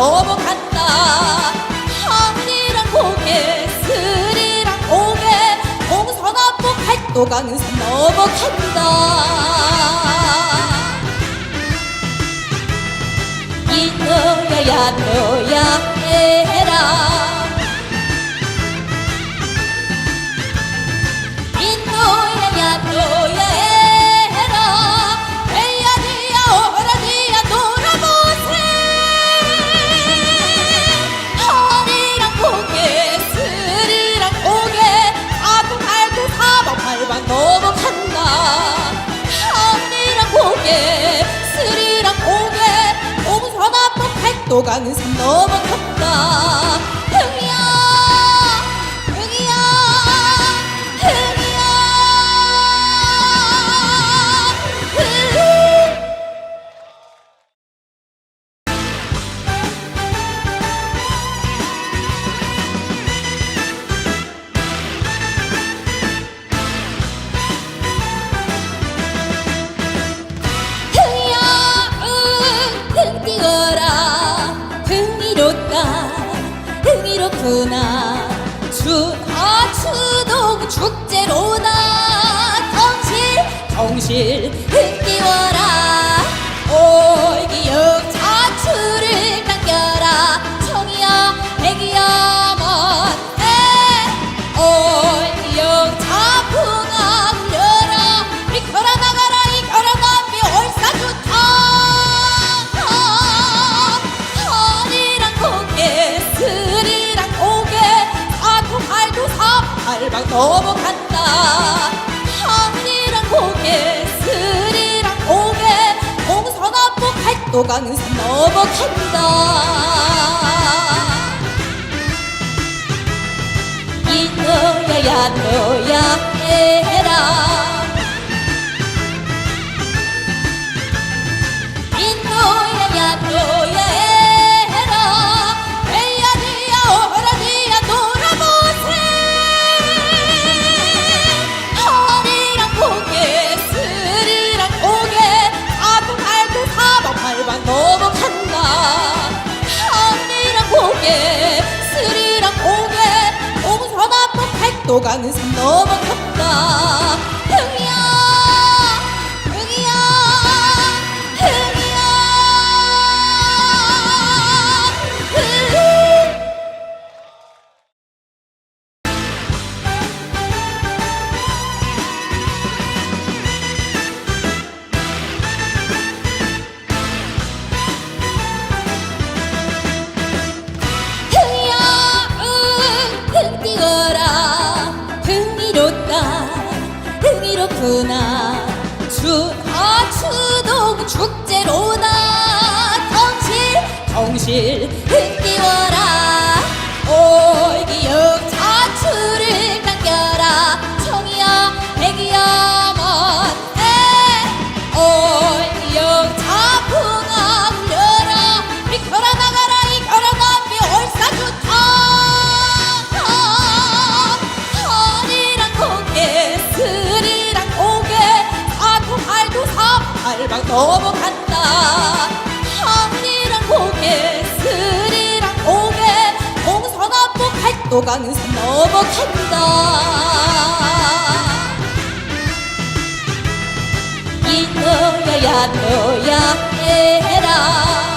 넘어간다. 한이랑 고개 스리랑 고개 동선 앞목 팔도강산 넘어간다. 이 노래야 너야 해라. 또 가는 산 너무 컸다. 넘어간다. 항이랑 고개 스리랑 고개 공선앞복 팔도가는산 넘어간다. 이 너야 야 너야 해라. 또 가는 산 너무 컸다. 부실 흔띄워라. 올기역 자추를 남겨라. 청이여 백이여 먼데 올기역 자풍아 울려라. 비켜라 나가라 이겨라 남비 얼싸주터 허리랑 고개 스리랑 고개. 사통할도 사팔방 넘어간다. 노강산 넘어 간다. 이 노여야 노야 해라.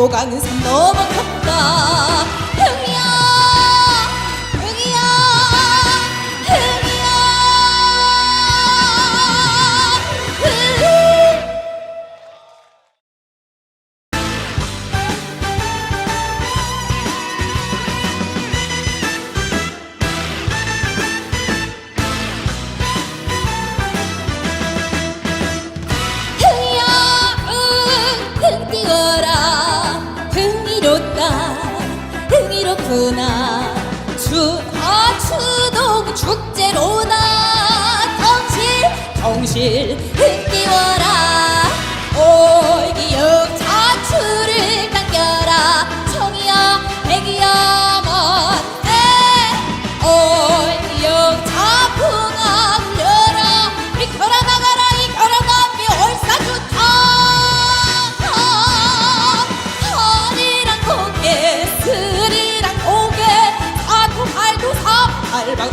녹아는 산 너무 컸다. 그나 주, 아, 추동 축제로나 덩실 덩실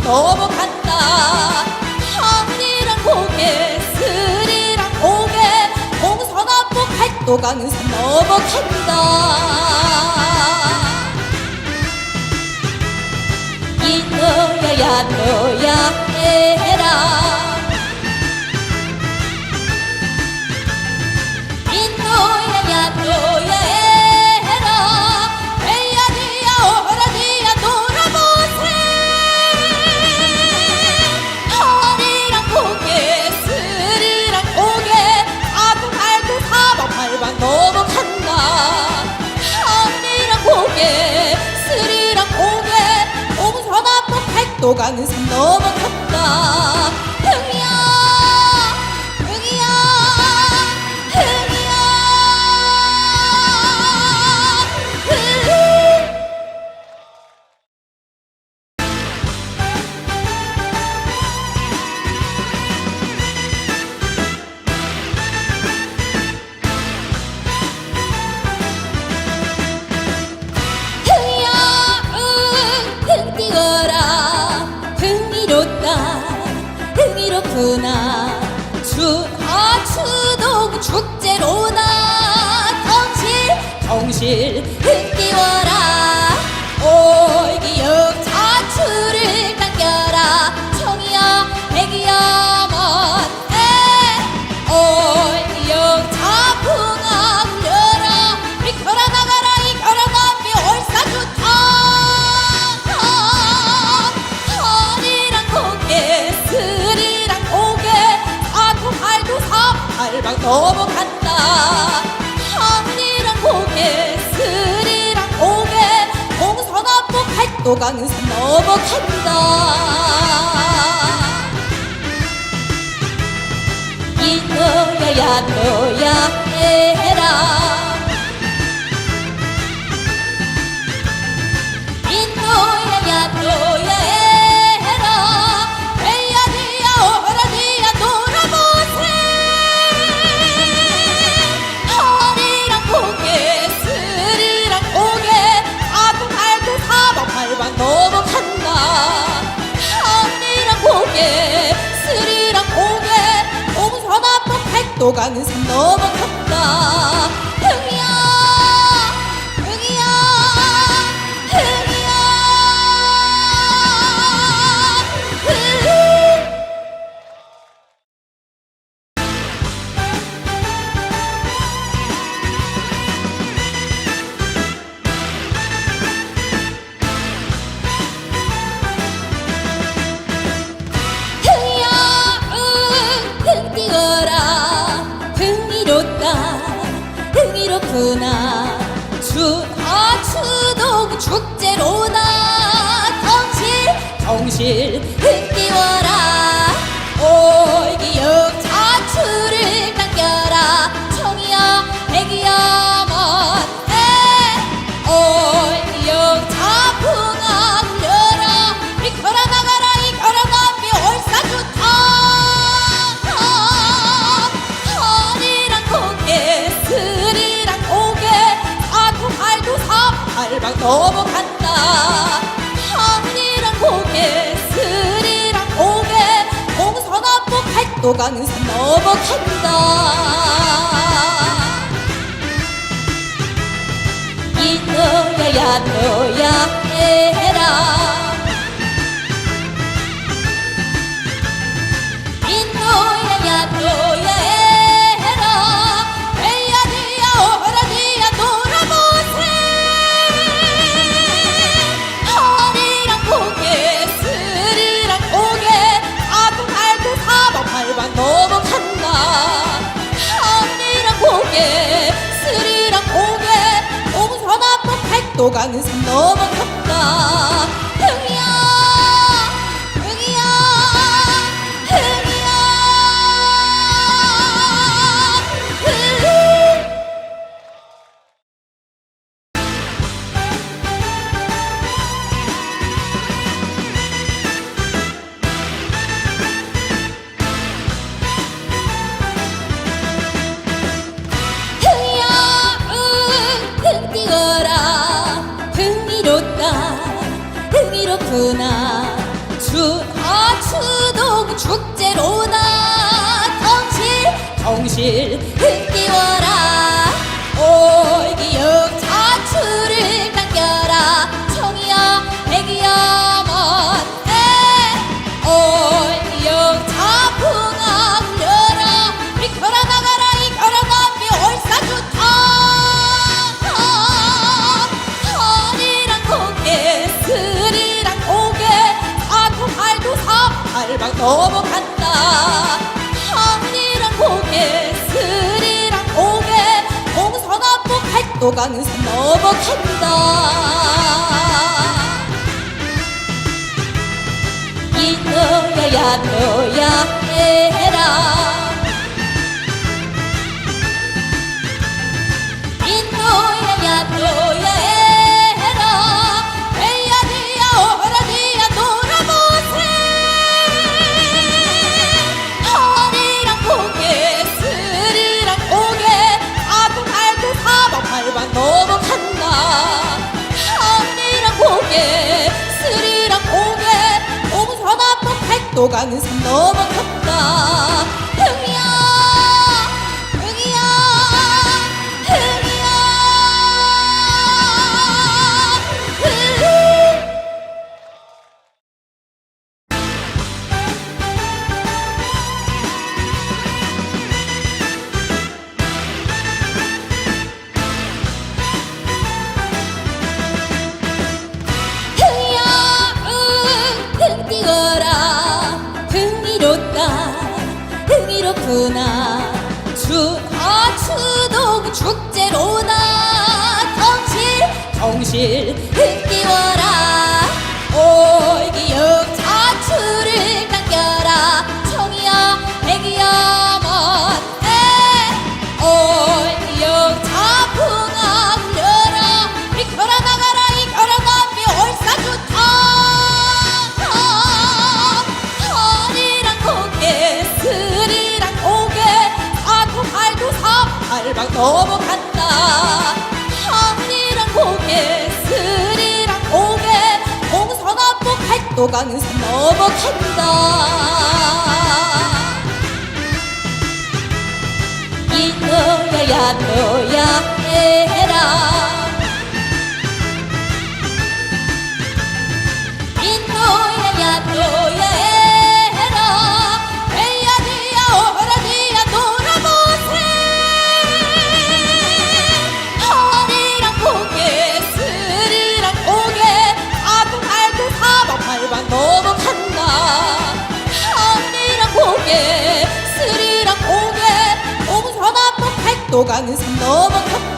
넘어간다. 하늘이랑 고개 스리랑 오개 공서남북 팔도강산 넘어간다. 이 노래야 노야 해라. 녹아는 산 넘어 탔다. 그나 주, 아, 추동 축제로나. 덩실 덩실 흥기원 금방 넘어간다. 한이랑 고개 스리랑 오개 공선암목 팔도강에서 넘어간다. 이 노래야 노야 해라. 이 노래야 또 가는 산 너무 컸다. 사실 강산 넘어간다. 이 노래야 너야 해라. 가는 산 넘어갔다. 꽃을 흔들어라 올기역 자추를 당겨라. 청이여 백이여 먼데 올기역 자풍을 열어 비켜라 나가라 이겨라 남이 얼싸좋다 허리랑 고개 스리랑 고개. 사토 팔도 사팔방 넘어간 소강산 넘어간다. 이 노래야 너야 해라. Joga esse novo 넘어간다. 항리랑 고개 스리랑 오개 공서남북 팔도강산 넘어간다. 이 노래야 노야 해라. 녹아는 산 넘어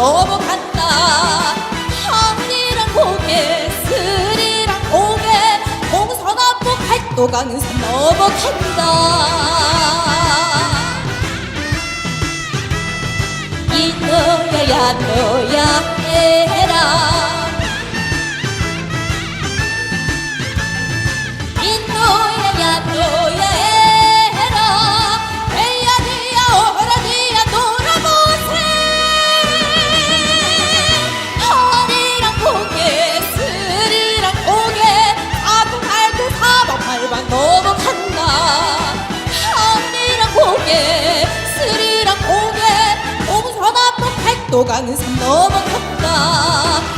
넘어간다. 하늘이랑 고개 스리랑 고개 동서남북 팔도강산 넘어간다. 이 너야 야 너야 해라. 인노야 야노야 동서남북 팔도강산 넘어간다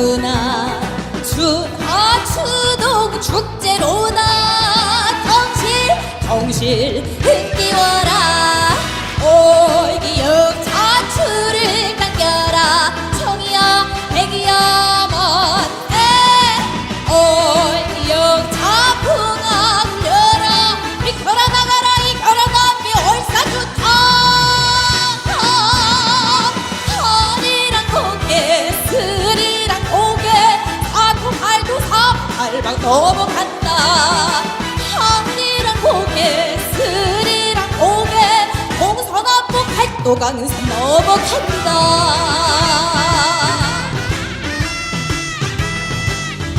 흥이롭구나. 추하 추동 축제로다. 정실 정실 사팔방 넘어간다. 허리랑 고개 스리랑 고개 동서남북 팔도강산 넘어간다.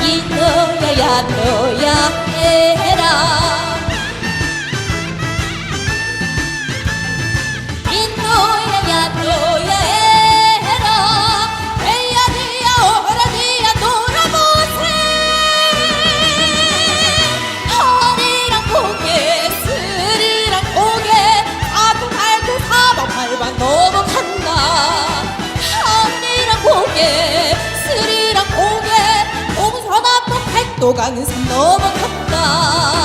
이 너야 야 너야 해라 고개 동서남북 팔도강산 넘어간다